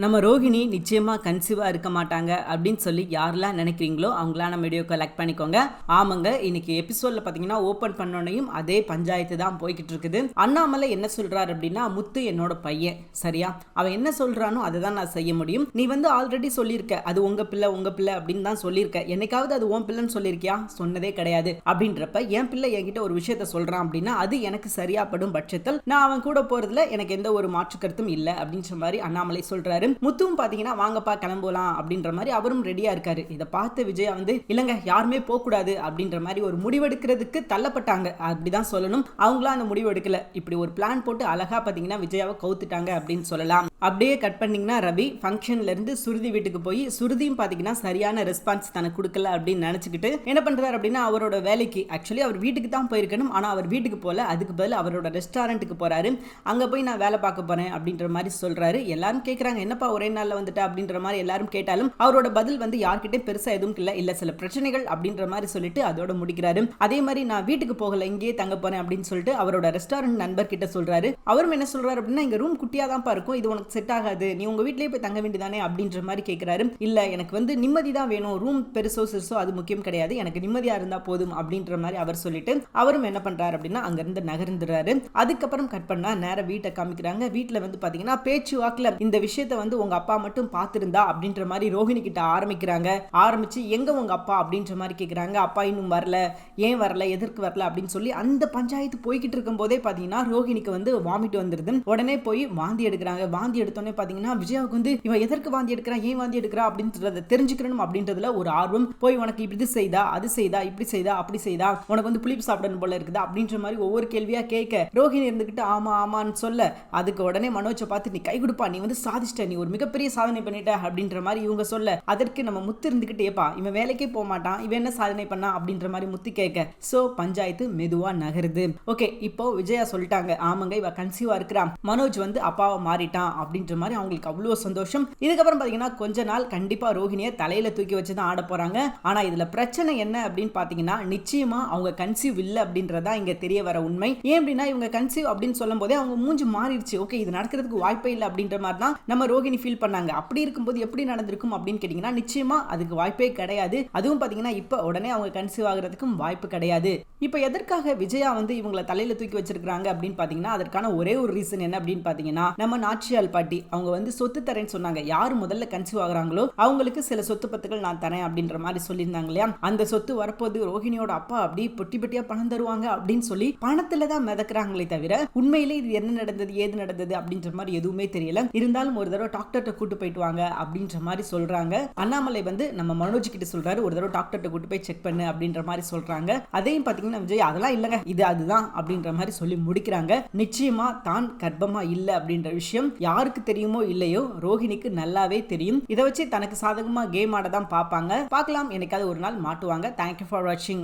நம்ம ரோஹிணி நிச்சயமாக கன்சீவாக இருக்க மாட்டாங்க அப்படின்னு சொல்லி யாரெல்லாம் நினைக்கிறீங்களோ அவங்களாம் நம்ம வீடியோ கலெக்ட் பண்ணிக்கோங்க. ஆமாங்க இன்னைக்கு எபிசோடில் பார்த்தீங்கன்னா ஓப்பன் பண்ணோன்னையும் அதே பஞ்சாயத்து தான் போய்கிட்டு இருக்குது. அண்ணாமலை என்ன சொல்கிறாரு அப்படின்னா முத்து என்னோட பையன் சரியா? அவன் என்ன சொல்கிறானோ அதை தான் நான் செய்ய முடியும். நீ வந்து ஆல்ரெடி சொல்லியிருக்க அது உங்கள் பிள்ளை உங்கள் பிள்ளை அப்படின்னு தான் சொல்லியிருக்க. என்னைக்காவது அது உன் பிள்ளைன்னு சொல்லியிருக்கியா? சொன்னதே கிடையாது. அப்படின்றப்ப என் பிள்ளை என்கிட்ட ஒரு விஷயத்த சொல்கிறான் அப்படின்னா அது எனக்கு சரியாப்படும் பட்சத்தில் நான் அவன் கூட போகிறதுல எனக்கு எந்த ஒரு மாற்று கருத்தும் இல்லை அப்படின்ற மாதிரி அண்ணாமலை இருக்காரு முத்துவும் பாத்தீங்கன்னா வாங்கப்பா கிளம்பலாம். அப்படின்ற மாதிரி அவரும் ரெடியா இருக்காரு. இதை பார்த்து விஜயா வந்து இல்லங்க யாருமே போக கூடாது அப்படின்ற மாதிரி ஒரு முடிவெடுக்கிறதுக்கு தள்ளப்பட்டாங்க. அப்படிதான் சொல்லணும். அவங்களாம் அந்த முடிவு எடுக்கல. இப்படி ஒரு பிளான் போட்டு அழகா பாத்தீங்கன்னா விஜயாவை கவுத்துட்டாங்க அப்படின்னு சொல்லலாம். அப்படியே கட் பண்ணிங்கன்னா ரவி ஃபங்க்ஷன்லேருந்து சுருதி வீட்டுக்கு போய் சுருதியும் பார்த்தீங்கன்னா சரியான ரெஸ்பான்ஸ் தனக்கு கொடுக்கல அப்படின்னு நினச்சிக்கிட்டு என்ன பண்ணுறாரு அப்படின்னா அவரோட வேலைக்கு ஆக்சுவலி அவர் வீட்டுக்கு தான் போயிருக்கணும். ஆனால் அவர் வீட்டுக்கு போகல அதுக்கு பதில் அவரோட ரெஸ்டாரண்ட்டுக்கு போகிறாரு அங்கே போய் நான் வேலை பார்க்க போகிறேன் அப்படின்ற மாதிரி சொல்கிறாரு எல்லாரும் கேட்குறாங்க என்னப்பா ஒரே நாளில் வந்துட்டு? அப்படின்ற மாதிரி எல்லாரும் கேட்டாலும் அவரோட பதில் வந்து யார்கிட்டையும் பெருசாக எதுவும் இல்லை. இல்லை சில பிரச்சனைகள் அப்படின்ற மாதிரி சொல்லிட்டு அதோட முடிக்கிறாரு. அதே மாதிரி நான் வீட்டுக்கு போகல இங்கேயே தங்க போகிறேன் அப்படின்னு சொல்லிட்டு அவரோட ரெஸ்டாரண்ட் நண்பர்கிட்ட சொல்கிறாரு அவரும் என்ன சொல்கிறாரு அப்படின்னா இங்கே ரூம் குட்டியாக தான் இருக்கும். இது உனக்கு செட் ஆகாது. நீ உங்கள் வீட்லயே போய் தங்க வேண்டியதானே அப்படின்ற மாதிரி கேட்குறாரு இல்ல எனக்கு வந்து நிம்மதி தான் வேணும். ரூம் பெருசோ சிறுசோ அது முக்கியம் கிடையாது. எனக்கு நிம்மதியா இருந்தா போதும் அப்படின்ற மாதிரி அவர் சொல்லிட்டு அவரும் என்ன பண்றாரு அப்படின்னா அங்கேருந்து நகர்ந்துடுறாரு. அதுக்கப்புறம் கட் பண்ணா நேர வீட்டை காமிக்கிறாங்க. வீட்டில் வந்து பாத்தீங்கன்னா பேச்சு வாக்கில் இந்த விஷயத்தை வந்து உங்க அப்பா மட்டும் பார்த்துருந்தா அப்படின்ற மாதிரி ரோஹிணி கிட்ட ஆரம்பிக்கிறாங்க. ஆரம்பிச்சு எங்க உங்க அப்பா? அப்படின்ற மாதிரி கேக்குறாங்க. அப்பா இன்னும் வரல. ஏன் வரல? எதற்கு வரல? அப்படின்னு சொல்லி அந்த பஞ்சாயத்து போய்கிட்டு இருக்கும் போதே பாத்தீங்கன்னா ரோஹிணிக்கு வந்து வாமிட் வந்துருது. உடனே போய் வாந்தி எடுக்கிறாங்க. வாந்தி எடுத்தோன்னே பாத்தீங்கன்னா விஜயாவுக்கு வந்து இவன் எதற்கு வாந்தி எடுக்கிறான் ஏன் வாந்தி எடுக்கிறா? அப்படின்றத தெரிஞ்சுக்கணும் அப்படின்றதுல ஒரு ஆர்வம். போய் உனக்கு இப்படி செய்தா? அது செய்தா? இப்படி செய்தா? அப்படி செய்தா? உனக்கு வந்து புளிப்பு சாப்பிடணும் போல இருக்குதா? அப்படின்ற மாதிரி ஒவ்வொரு கேள்வியா கேட்க ரோஹிணி இருந்துகிட்டு ஆமா ஆமான்னு சொல்ல அதுக்கு உடனே மனோஜை பார்த்து நீ கை கொடுப்பா நீ வந்து சாதிச்சிட்ட நீ ஒரு மிகப்பெரிய சாதனை பண்ணிட்ட அப்படின்ற மாதிரி இவங்க சொல்ல அதற்கு நம்ம முத்து இருந்துகிட்டேப்பா இவன் வேலைக்கே போக மாட்டான் இவன் என்ன சாதனை பண்ணா? அப்படின்ற மாதிரி முத்து கேட்க சோ பஞ்சாயத்து மெதுவா நகருது. ஓகே இப்போ விஜயா சொல்லிட்டாங்க ஆமாங்க இவ கன்சீவா இருக்கிறான் மனோஜ் வந்து அப்பாவை மாறிட்டான். அப்படின்ற மாதிரி அவங்களுக்கு அவ்வளோ சந்தோஷம். இதுக்கப்புறம் பார்த்தீங்கன்னா கொஞ்ச நாள் கண்டிப்பாக ரோஹிணியை தலையில் தூக்கி வச்சு தான் ஆட போகிறாங்க ஆனால் இதில் பிரச்சனை என்ன அப்படின்னு பார்த்தீங்கன்னா நிச்சயமாக அவங்க கன்சீவ் இல்லை அப்படின்றதா இங்கே தெரிய வர உண்மை. ஏன் அப்படின்னா இவங்க கன்சீவ் அப்படின்னு சொல்லும் போதே அவங்க மூஞ்சி மாறிடுச்சு. ஓகே இது நடக்கிறதுக்கு வாய்ப்பே இல்லை அப்படின்ற மாதிரி தான் நம்ம ரோகிணி ஃபீல் பண்ணாங்க. அப்படி இருக்கும்போது எப்படி நடந்திருக்கும் அப்படின்னு கேட்டிங்கன்னா நிச்சயமா அதுக்கு வாய்ப்பே கிடையாது. அதுவும் பார்த்தீங்கன்னா இப்போ உடனே அவங்க கன்சீவ் ஆகிறதுக்கும் வாய்ப்பு கிடையாது. இப்போ எதற்காக விஜயா வந்து இவங்களை தலையில தூக்கி வச்சிருக்காங்க அப்படின்னு பார்த்தீங்கன்னா அதற்கான ஒரே ஒரு ரீசன் என்ன அப்படின்னு பார்த்தீங்கன்னா நம்ம நாச்சியால் பாட்டி அவங்க வந்து சொத்து தரேன்னு சொன்னாங்க. யார் முதல்ல கன்சீவ் ஆகுறாங்களோ அவங்களுக்கு சில சொத்து பத்துக்கள் நான் தரேன் அப்படின்ற மாதிரி சொல்லியிருந்தாங்க இல்லையா? அந்த சொத்து வரப்போது ரோஹிணியோட அப்பா அப்படி பொட்டி பொட்டியா பணம் தருவாங்க அப்படின்னு சொல்லி பணத்துல தான் மிதக்குறாங்களே தவிர உண்மையிலே இது என்ன நடந்தது ஏது நடந்தது அப்படின்ற மாதிரி எதுவுமே தெரியல. இருந்தாலும் ஒரு தடவை டாக்டர்கிட்ட கூட்டு போயிட்டு வாங்க அப்படின்ற மாதிரி சொல்றாங்க. அண்ணாமலை வந்து நம்ம மனோஜ் கிட்ட சொல்றாரு ஒரு தடவை டாக்டர்கிட்ட கூட்டு போய் செக் பண்ணு அப்படின்ற மாதிரி சொல்றாங்க. அதையும் சின்ன விஜய் அதெல்லாம் இல்லைங்க. இது அதுதான் அப்படின்ற மாதிரி சொல்லி முடிக்கிறாங்க. நிச்சயமா தான் கர்ப்பமா இல்ல அப்படின்ற விஷயம் யாருக்கு தெரியுமோ இல்லையோ ரோஹிணிக்கு நல்லாவே தெரியும். இதை வச்சு தனக்கு சாதகமா கேம் ஆட தான் பார்ப்பாங்க. பார்க்கலாம். எனக்காவது ஒரு நாள் மாட்டுவாங்க. தேங்க்யூ ஃபார் வாட்சிங்